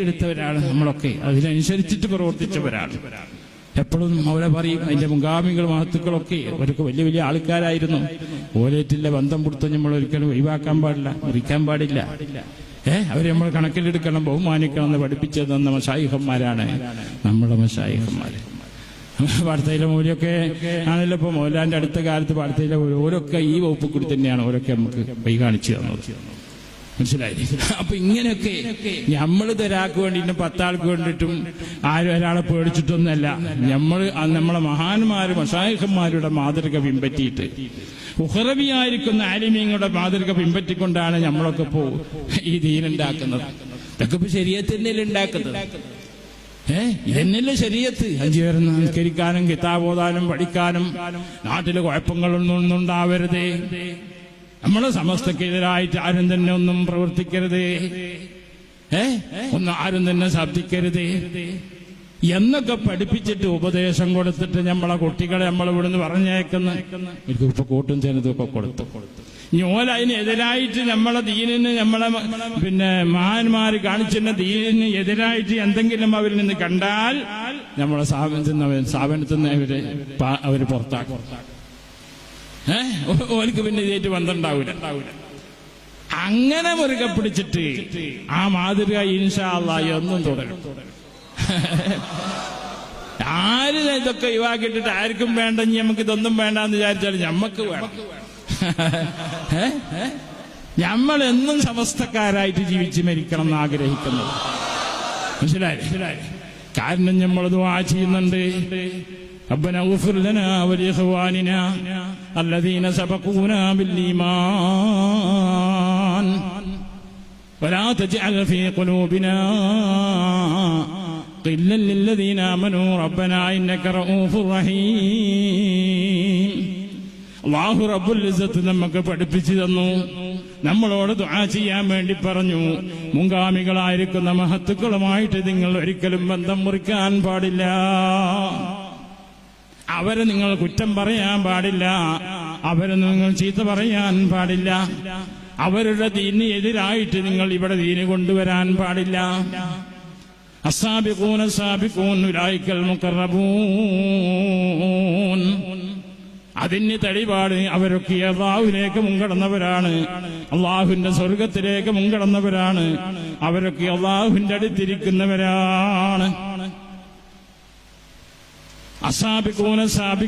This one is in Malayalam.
ഏറ്റെടുത്തവരാണ് നമ്മളൊക്കെ. അതിനനുസരിച്ചിട്ട് പ്രവർത്തിച്ചവരാണ്. എപ്പോഴും അവരെ പറയും അതിന്റെ മുൻഗാമികൾ മഹത്തുക്കളൊക്കെ അവരൊക്കെ വലിയ വലിയ ആൾക്കാരായിരുന്നു. ഓലേറ്റിന്റെ ബന്ധം കൊടുത്ത നമ്മൾ ഒരിക്കലും ഒഴിവാക്കാൻ പാടില്ല മുറിക്കാൻ പാടില്ല. ഏഹ് അവർ നമ്മൾ കണക്കിലെടുക്കണം ബഹുമാനിക്കണം എന്ന് പഠിപ്പിച്ചത് തന്ന മഷായിഹന്മാരാണ്. നമ്മുടെ മഷായിഹന്മാര്. വാർത്തയിലെ മൂലയൊക്കെ ആണല്ലോ ഇപ്പൊ മോലാന്റെ അടുത്ത കാലത്ത് വാർത്തയിലെ ഓരോക്കെ ഈ വകുപ്പ് കൂടി തന്നെയാണ് ഓരോക്കെ നമുക്ക് കൈ കാണിച്ചു തന്നത്. മനസ്സിലായി അപ്പൊ ഇങ്ങനെയൊക്കെ നമ്മൾ ഒരാൾക്ക് വേണ്ടിയിട്ടും പത്താൾക്ക് വേണ്ടിയിട്ടും ആരും ഒരാളെ പേടിച്ചിട്ടൊന്നല്ല നമ്മൾ നമ്മളെ മഹാന്മാരും മഷായിഹന്മാരുടെ മാതൃക പിൻപറ്റിയിട്ട്. ഉഹറബിയായിരിക്കുന്ന ആലിമീങ്ങളുടെ മാതൃക പിൻപറ്റിക്കൊണ്ടാണ് നമ്മളൊക്കെ ഇപ്പോ ഈ ദീനുണ്ടാക്കുന്നത് ഇതൊക്കെ ഇപ്പൊ ശരീരത്തിന്റെ ഉണ്ടാക്കുന്നത്? ഏ? ഇതന്നെയല്ലേ ശരീരത്ത്? അഞ്ചു പേരെ നമസ്കരിക്കാനും കിതാബോധാനും പഠിക്കാനും നാട്ടിലെ കുഴപ്പങ്ങളൊന്നും ഉണ്ടാവരുതേ. നമ്മളെ സമസ്തക്കെതിരായിട്ട് ആരും തന്നെ ഒന്നും പ്രവർത്തിക്കരുത്. ഏ? ഒന്നും ആരും തന്നെ ശബ്ദിക്കരുത്. എന്നൊക്കെ പഠിപ്പിച്ചിട്ട് ഉപദേശം കൊടുത്തിട്ട് നമ്മളെ കുട്ടികളെ നമ്മൾ ഇവിടുന്ന് പറഞ്ഞേക്കുന്ന എനിക്ക് ഇപ്പൊ കൂട്ടും ചെറുതൊക്കെ കൊടുത്തു. ഞോല അതിനെതിരായിട്ട് നമ്മളെ ദീനിന് നമ്മളെ പിന്നെ മഹാന്മാര് കാണിച്ചിരുന്ന ദീനിന് എതിരായിട്ട് എന്തെങ്കിലും അവരിൽ നിന്ന് കണ്ടാൽ നമ്മളെ സ്ഥാപനത്തിൽ നിന്ന് സ്ഥാപനത്തിൽ നിന്ന് അവർ അവർ പുറത്താക്കും. ഏഹ് ഓർക്ക് പിന്നെ ഇതായിട്ട് ബന്ധം അങ്ങനെ മുറുകെ പിടിച്ചിട്ട് ആ മാതൃക ഇൻഷാ അല്ലാ എന്നും തുടരും. ആരും ഇതൊക്കെ യുവാക്കിട്ടിട്ട് ആർക്കും വേണ്ട ഇനി നമുക്ക് ഇതൊന്നും വേണ്ട എന്ന് വിചാരിച്ചാൽ ഞമ്മക്ക് വേണം? നമ്മൾ എന്നും സമസ്തക്കാരായിട്ട് ജീവിച്ച് മരിക്കണം എന്ന് ആഗ്രഹിക്കുന്നത്. മനസ്സിലായി? കാരണം നമ്മൾ ദുആ ചെയ്യുന്നുണ്ട്. ربنا اغفر لنا ولإخواننا الذين سبقونا بالإيمان ولا تجعل في قلوبنا قلا للذين آمنوا ربنا إنك رؤوف رحيم അള്ളാഹു റബ്ബുൽ ഇസ്സത്ത് നമുക്ക് പഠിപ്പിച്ചു തന്നു നമ്മളോട് ദുആ ചെയ്യാൻ വേണ്ടി പറഞ്ഞു മുൻഗാമികളായിരിക്കുന്ന മഹത്തുക്കളുമായിട്ട് നിങ്ങൾ ഒരിക്കലും ബന്ധം മുറിക്കാൻ പാടില്ല അവരെ നിങ്ങൾ കുറ്റം പറയാൻ പാടില്ല. അവരെ നിങ്ങൾ ചീത്ത പറയാൻ പാടില്ല. അവരുടെ തീന് എതിരായിട്ട് നിങ്ങൾ ഇവിടെ ദീന് കൊണ്ടുവരാൻ പാടില്ല. അസാബിക്കൂൻ അസാബിക്കൂൻ ഉലായിക്കൽ മുക്കറബൂൻ അതിന് തെളിവാണ് അവരൊക്കെ അള്ളാഹുവിലേക്ക് മുൻകടന്നവരാണ്. അള്ളാഹുവിന്റെ സ്വർഗത്തിലേക്ക് മുൻകടന്നവരാണ്. അവരൊക്കെ അള്ളാഹുവിന്റെ അടുത്തിരിക്കുന്നവരാണ്. അസാബിക്കൂന സാബിക്കൂൻ